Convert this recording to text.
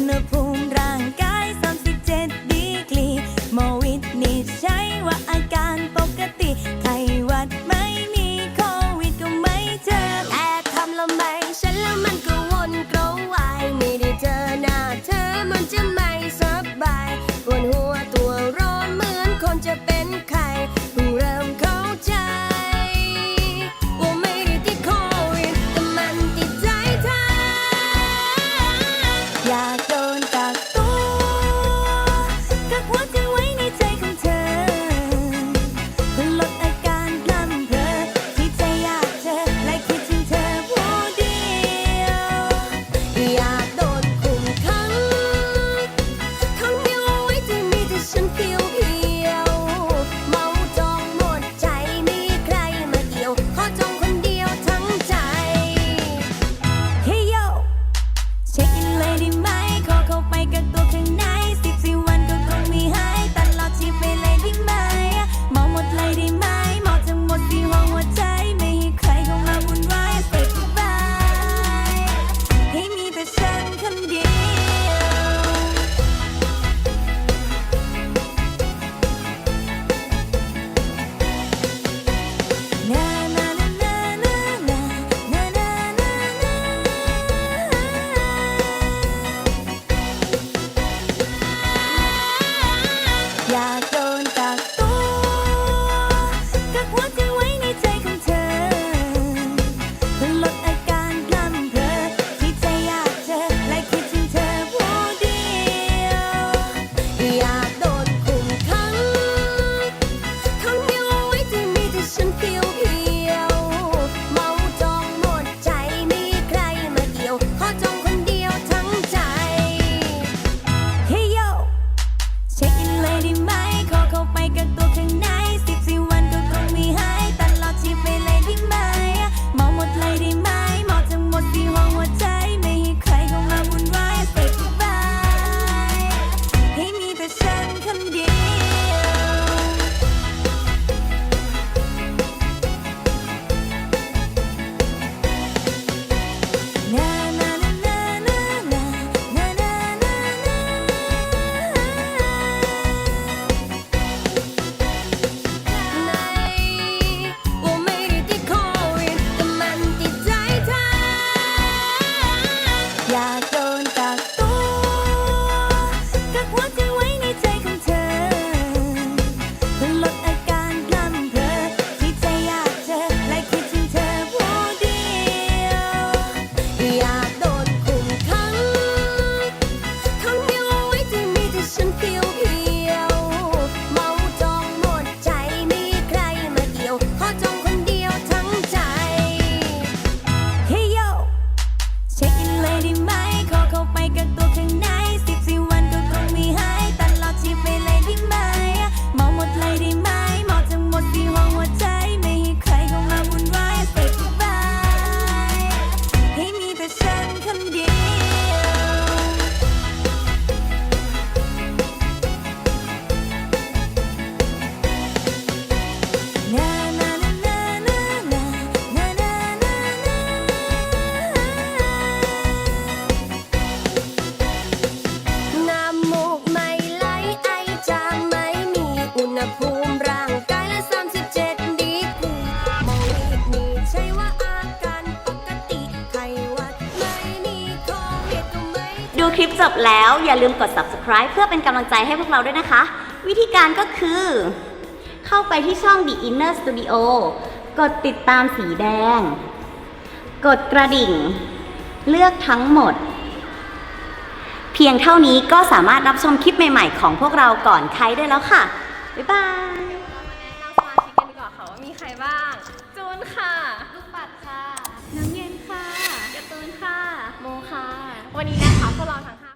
gonna คลิปจบแล้ว อย่าลืมกด subscribe เพื่อเป็นกำลังใจให้พวกเราด้วยนะคะ วิธีการก็คือ เข้าไปที่ช่อง The Inner Studio กดติดตามสีแดง กดกระดิ่ง เลือกทั้งหมด เพียงเท่านี้ก็สามารถรับชมคลิปใหม่ ๆ ของพวกเราก่อนใครได้แล้วค่ะ บ๊ายบายเรามาแนะนำสมากันก่อนค่ะว่ามีใครบ้าง จูนค่ะ ลูกปัดค่ะ